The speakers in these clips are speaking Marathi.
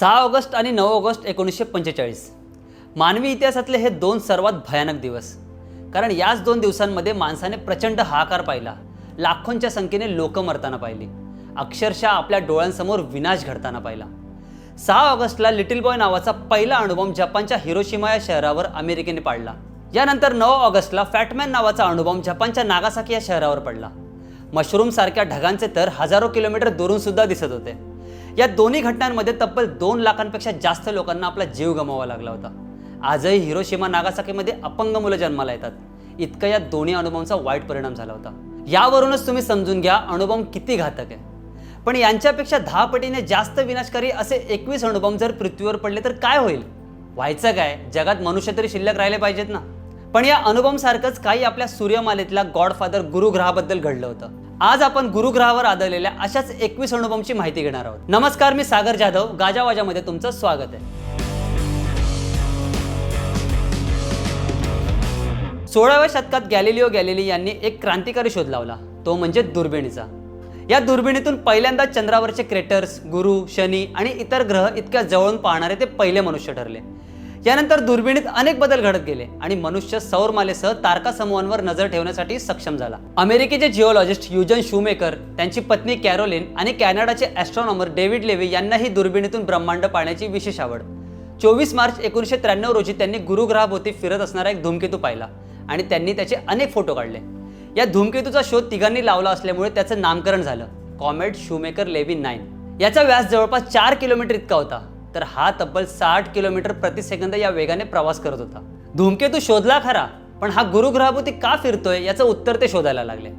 सहा ऑगस्ट आणि नऊ ऑगस्ट एकोणीसशे पंचेचाळीस. मानवी इतिहासातले हे दोन सर्वात भयानक दिवस. कारण याच दोन दिवसांमध्ये माणसाने प्रचंड हाकार पाहिला. लाखोंच्या संख्येने लोक मरताना पाहिली. अक्षरशः आपल्या डोळ्यांसमोर विनाश घडताना पाहिला. सहा ऑगस्टला लिटिल बॉय नावाचा पहिला अणुबॉम्ब जपानच्या हिरोशिमा या शहरावर अमेरिकेने पाडला. यानंतर नऊ ऑगस्टला फॅटमॅन नावाचा अणुबॉम्ब जपानच्या नागासाकी या शहरावर पडला. मशरूमसारख्या ढगांचे तर हजारो किलोमीटर दुरून सुद्धा दिसत होते. या दोन्ही घटनांमध्ये तब्बल दोन लाखांपेक्षा जास्त लोकांना आपला जीव गमावा लागला होता. आजही हिरोशिमा नागासाकीमध्ये अपंग मुलं जन्माला येतात. इतका या दोन्ही अनुभवांचा वाईट परिणाम झाला होता. यावरूनच तुम्ही समजून घ्या अणुबॉम्ब किती घातक आहे. पण यांच्यापेक्षा दहा पटीने जास्त विनाशकारी असे एकवीस अणुबॉम्ब जर पृथ्वीवर पडले तर काय होईल? व्हायचं काय? जगात मनुष्य तरी शिल्लक राहिले पाहिजेत ना. पण या अनुभव सारखंच काही आपल्या सूर्यमालेतल्या गॉडफादर गुरुग्रहाबद्दल घडलं होतं. आज आपण गुरुग्रहावर आदळलेल्या अशाच एकवीस अणुबॉम्बची माहिती घेणार आहोत. नमस्कार मी सागर जाधव. गाजावाजामध्ये तुमचं स्वागत आहे. सोळाव्या शतकात गॅलिलिओ गॅलिली यांनी एक क्रांतिकारी शोध लावला. तो म्हणजे दुर्बिणीचा. या दुर्बिणीतून पहिल्यांदा चंद्रावरचे क्रेटर्स गुरु शनी आणि इतर ग्रह इतक्या जवळून पाहणारे ते पहिले मनुष्य ठरले. यानंतर दुर्बिणीत अनेक बदल घडत गेले आणि मनुष्य सौरमालेसह तारका समूहांवर नजर ठेवण्यासाठी सक्षम झाला. अमेरिकेचे जिओलॉजिस्ट युजन शूमेकर त्यांची पत्नी कॅरोलिन आणि कॅनडाचे ॲस्ट्रॉनॉमर डेव्हिड लेवी यांनाही दुर्बिणीतून ब्रह्मांड पाहण्याची विशेष आवड. चोवीस मार्च एकोणीसशे त्र्याण्णव रोजी त्यांनी गुरुग्रहाभोवती फिरत असणारा एक धूमकेतू पाहिला आणि त्यांनी त्याचे अनेक फोटो काढले. या धूमकेतूचा शोध तिघांनी लावला असल्यामुळे त्याचं नामकरण झालं. Comet Shoemaker Levy nine. याचा व्यास जवळपास चार किलोमीटर इतका होता. तर हा तब्बल साठ किलोमीटर प्रतिसेकंद या वेगाने प्रवास करत होता. धूमकेतू शोधला खरा पण हा गुरुग्रहाभोवती का फिरतोय याचं उत्तर ते शोधायला लागले.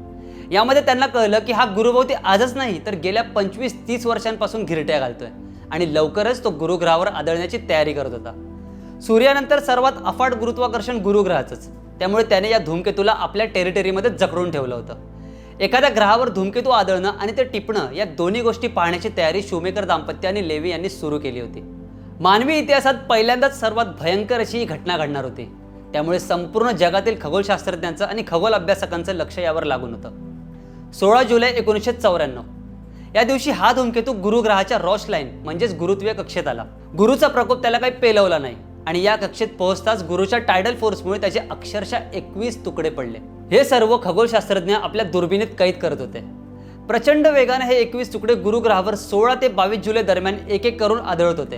यामध्ये त्यांना कळलं की हा गुरुभोवती आजच नाही तर गेल्या पंचवीस तीस वर्षांपासून घिरट्या घालतोय आणि लवकरच तो गुरुग्रहावर आदळण्याची तयारी करत होता. सूर्यानंतर सर्वात अफाट गुरुत्वाकर्षण गुरुग्रहाचंच त्यामुळे त्याने या धूमकेतूला आपल्या टेरिटरीमध्ये जखडून ठेवलं होतं. एखाद्या ग्रहावर धूमकेतू आदळणं आणि ते टिपणं या दोन्ही गोष्टी पाहण्याची तयारी शुमेकर दाम्पत्य आणि लेवी यांनी सुरू केली होती. मानवी इतिहासात पहिल्यांदाच सर्वात भयंकर अशी ही घटना घडणार होती. त्यामुळे संपूर्ण जगातील खगोलशास्त्रज्ञांचं आणि खगोल अभ्यासकांचं लक्ष यावर लागून होतं. सोळा जुलै एकोणीसशे चौऱ्याण्णव. या दिवशी हा धूमकेतू गुरुग्रहाच्या रॉश लाईन म्हणजेच गुरुत्वीय कक्षेत आला. गुरुचा प्रकोप त्याला काही पेलवला नाही आणि या कक्षेत पोहोचताच गुरुच्या टायडल फोर्समुळे त्याचे अक्षरशः एकवीस तुकडे पडले. हे सर्व खगोलशास्त्रज्ञ आपल्या दुर्बिणीत कैद करत होते. प्रचंड वेगाने हे एकवीस तुकडे गुरुग्रहावर सोळा ते बावीस जुलै दरम्यान एक एक करून आदळत होते.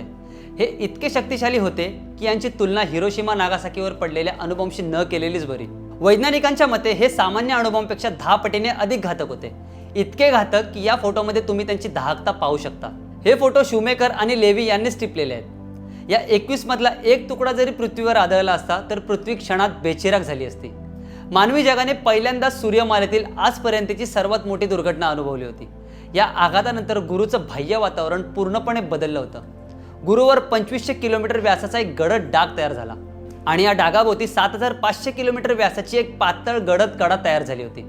हे इतके शक्तिशाली होते की यांची तुलना हिरोशिमा नागासाकीवर पडलेल्या अणुबॉम्बशी न केलेलीच बरी. वैज्ञानिकांच्या मते हे सामान्य अणुबॉम्बपेक्षा दहा पटीने अधिक घातक होते. इतके घातक की या फोटोमध्ये तुम्ही त्यांची दाहकता पाहू शकता. हे फोटो शुमेकर आणि लेवी यांनीच टिपलेले आहेत. या एकवीसमधला एक तुकडा जरी पृथ्वीवर आदळला असता तर पृथ्वी क्षणात बेचिराग झाली असती. मानवी जगाने पहिल्यांदाच सूर्यमालेतील आजपर्यंतची सर्वात मोठी दुर्घटना अनुभवली होती. या आघातानंतर गुरुचं बाह्य वातावरण पूर्णपणे बदललं होतं. गुरुवर पंचवीसशे किलोमीटर व्यासाचा एक गडद डाग तयार झाला आणि या डागाभोवती सात हजार पाचशे किलोमीटर व्यासाची एक पातळ गडद कडा तयार झाली होती.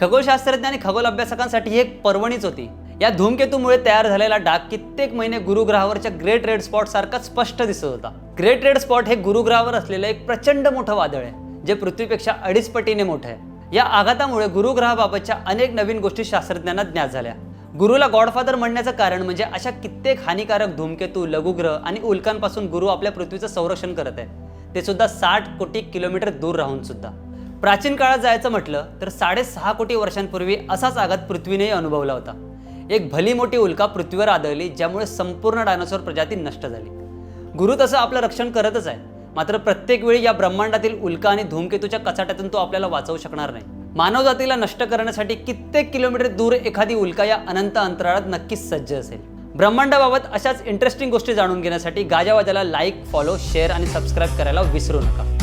खगोलशास्त्रज्ञ आणि खगोल अभ्यासकांसाठी ही एक पर्वणीच होती. या धूमकेतूमुळे तयार झालेला डाग कित्येक महिने गुरुग्रहावरच्या ग्रेट रेड स्पॉट सारखा स्पष्ट दिसत होता. ग्रेट रेड स्पॉट हे गुरुग्रहावर असलेलं एक प्रचंड मोठं वादळ आहे. जे पृथ्वीपेक्षा अडीच पटीने मोठं आहे. या आघातामुळे गुरुग्रहाबाबतच्या अनेक नवीन गोष्टी शास्त्रज्ञांना ज्ञात झाल्या. गुरुला गॉडफादर म्हणण्याचं कारण म्हणजे अशा कित्येक हानिकारक धूमकेतू लघुग्रह आणि उल्कांपासून गुरु आपल्या पृथ्वीचं संरक्षण करत आहे. ते सुद्धा साठ कोटी किलोमीटर दूर राहून सुद्धा. प्राचीन काळात जायचं म्हटलं तर साडेसहा कोटी वर्षांपूर्वी असाच आघात पृथ्वीनेही अनुभवला होता. एक भली मोठी उल्का पृथ्वीवर आदळली ज्यामुळे संपूर्ण डायनासोर प्रजाती नष्ट झाली. गुरु तसं आपलं रक्षण करतच आहे. मात्र प्रत्येक वेळी या ब्रह्मांडातील उल्का आणि धूमकेतूच्या कचाट्यातून तो आपल्याला वाचवू शकणार नाही. मानवजातीला नष्ट करण्यासाठी कित्येक किलोमीटर दूर एखादी उल्का या अनंत अंतराळात नक्कीच सज्ज असेल. ब्रह्मांडाबाबत अशाच इंटरेस्टिंग गोष्टी जाणून घेण्यासाठी गाजावाजाला लाईक फॉलो शेअर आणि सबस्क्राईब करायला विसरू नका.